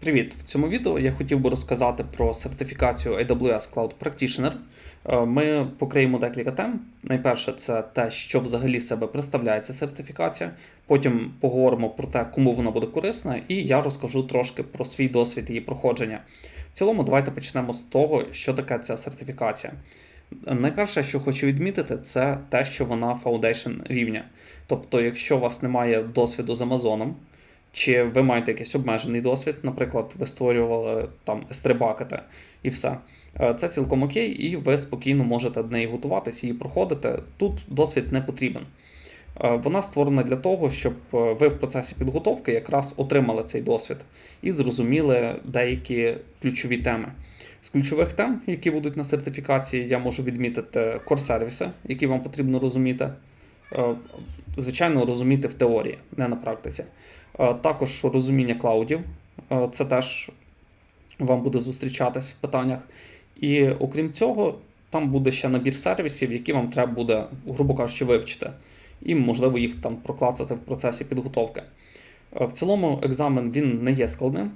Привіт! В цьому відео я хотів би розказати про сертифікацію AWS Cloud Practitioner. Е, Ми покриємо декілька тем. Найперше, це те, що взагалі себе представляє ця сертифікація. Потім поговоримо про те, кому вона буде корисна, і я розкажу трошки про свій досвід її проходження. В цілому, давайте почнемо з того, що таке ця сертифікація. Найперше, що хочу відмітити, це те, що вона Foundation рівня. Тобто, якщо у вас немає досвіду з Амазоном, чи ви маєте якийсь обмежений досвід, наприклад, ви створювали там S3 і все. Е, Це цілком окей, і ви спокійно можете до неї готуватися і проходити. Тут досвід не потрібен. Е, Вона створена для того, щоб е, ви в процесі підготовки якраз отримали цей досвід і зрозуміли деякі ключові теми. З ключових тем, які будуть на сертифікації, я можу відмітити кор-сервіси, які вам потрібно розуміти. Е, Звичайно, розуміти в теорії, не на практиці. Е, Також розуміння клаудів, Е, це теж вам буде зустрічатись в питаннях. І окрім цього, там буде ще набір сервісів, які вам треба буде, грубо кажучи, вивчити. І, можливо, їх там проклацати в процесі підготовки. В цілому, екзамен він не є складним.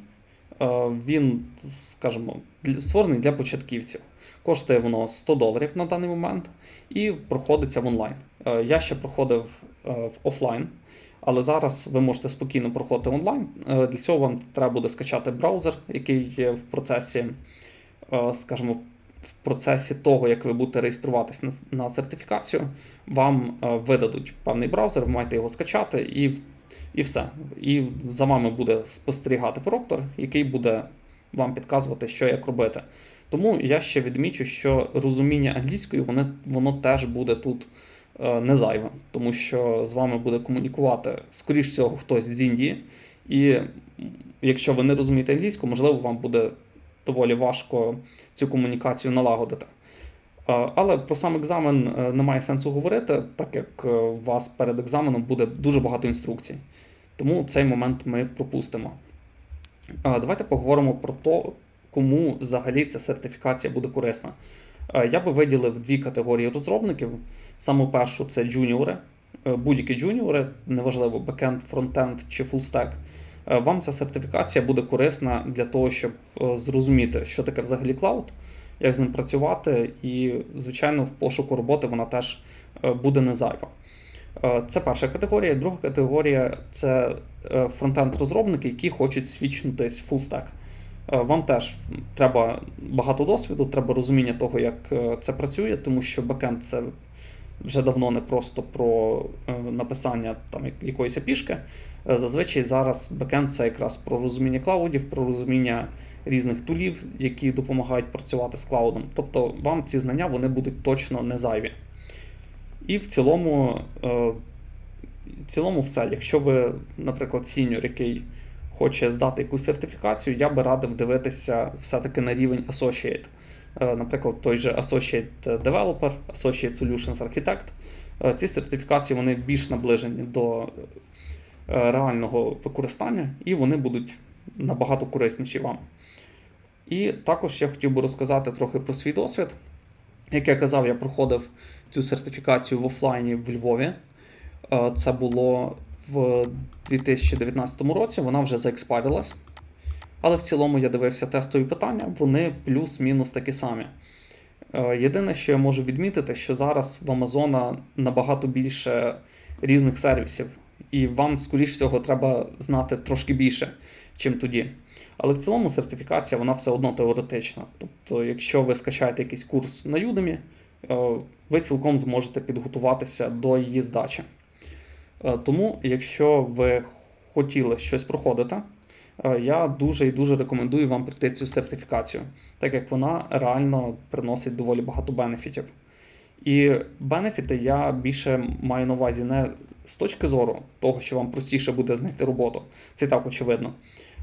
Він, скажімо, створений для початківців. Коштує воно 100 доларів на даний момент і проходиться в онлайн. Е, Я ще проходив е, в офлайн, але зараз ви можете спокійно проходити онлайн. Е, Для цього вам треба буде скачати браузер, який є в процесі, скажімо, в процесі того, як ви будете реєструватись на, сертифікацію, вам видадуть певний браузер, ви маєте його скачати і, і все. І за вами буде спостерігати проктор, який буде вам підказувати, що як робити. Тому я ще відмічу, що розуміння англійської воно, воно теж буде тут не зайве, тому що з вами буде комунікувати, скоріш всього, хтось з Індії. І якщо ви не розумієте англійську, можливо, вам буде доволі важко цю комунікацію налагодити. Е, Але про сам екзамен е, немає сенсу говорити, так як е, у вас перед екзаменом буде дуже багато інструкцій. Тому цей момент ми пропустимо. Е, Давайте поговоримо про те, кому взагалі ця сертифікація буде корисна. Е, Я би виділив дві категорії розробників. Саму першу це джуніори. Е, Будь-які джуніори, неважливо, бекенд, фронтенд чи фулстек. Вам ця сертифікація буде корисна для того, щоб е, зрозуміти, що таке взагалі клауд, як з ним працювати, і, звичайно, в пошуку роботи вона теж буде не зайва. Це перша категорія. Друга категорія це фронтенд-розробники, які хочуть свідчитись фулстек. Е, Вам теж треба багато досвіду, треба розуміння того, як е, це працює, тому що бекенд це вже давно не просто про е, написання там якоїсь апішки. Е, Зазвичай зараз бекенд це якраз про розуміння клаудів, про розуміння різних тулів, які допомагають працювати з клаудом. Тобто вам ці знання вони будуть точно не зайві. І в цілому, в цілому все. Якщо ви, наприклад, сіньор, який хоче здати якусь сертифікацію, я би радив дивитися все-таки на рівень Associate. Е, Наприклад, той же Associate Developer, Associate Solutions Architect. Е, Ці сертифікації вони більш наближені до е, реального використання, і вони будуть набагато корисніші вам. І також я хотів би розказати трохи про свій досвід. Як я казав, я проходив цю сертифікацію в офлайні в Львові. Це було в 2019 році, вона вже заекспарилась. Але в цілому я дивився тестові питання, вони плюс-мінус такі самі. Е, Єдине, що я можу відмітити, що зараз в Амазона набагато більше різних сервісів, і вам, скоріш всього, треба знати трошки більше, чим тоді. Але в цілому сертифікація вона все одно теоретична. Тобто, якщо ви скачаєте якийсь курс на Udemy, е, ви цілком зможете підготуватися до її здачі. Е, Тому, якщо ви хотіли щось проходити, е, я дуже і дуже рекомендую вам пройти цю сертифікацію, так як вона реально приносить доволі багато бенефітів. І бенефіти я більше маю на увазі не з точки зору того, що вам простіше буде знайти роботу, це так очевидно.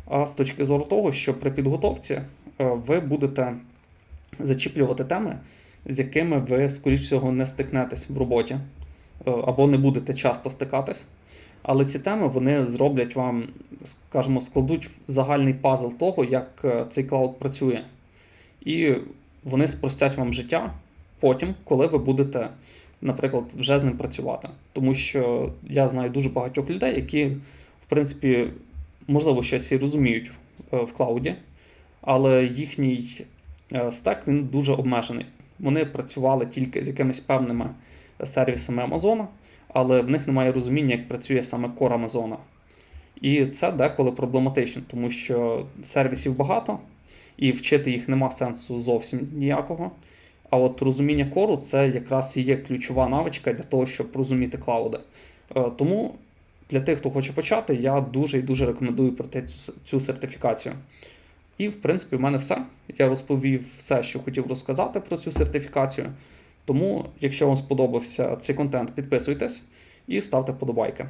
А з точки зору того, що при підготовці е, ви будете зачіплювати теми, з якими ви, скоріш всього, не стикнетесь в роботі або не будете часто стикатись. Але ці теми вони зроблять вам, скажімо, складуть загальний пазл того, як е, цей клауд працює. І вони спростять вам життя потім, коли ви будете, наприклад, вже з ним працювати. Тому що я знаю дуже багатьох людей, які, в принципі, можливо, щось і розуміють е, в клауді, але їхній е, стек він дуже обмежений. Вони працювали тільки з якимись певними сервісами Амазона, але в них немає розуміння, як працює саме кор Амазона. І це деколи проблематично, тому що сервісів багато, і вчити їх нема сенсу зовсім ніякого. А от розуміння кору це якраз і є ключова навичка для того, щоб розуміти клауди. Е, Тому для тих, хто хоче почати, я дуже і дуже рекомендую пройти цю сертифікацію. І, в принципі, в мене все. Я розповів все, що хотів розказати про цю сертифікацію. Тому, якщо вам сподобався цей контент, підписуйтесь і ставте вподобайки.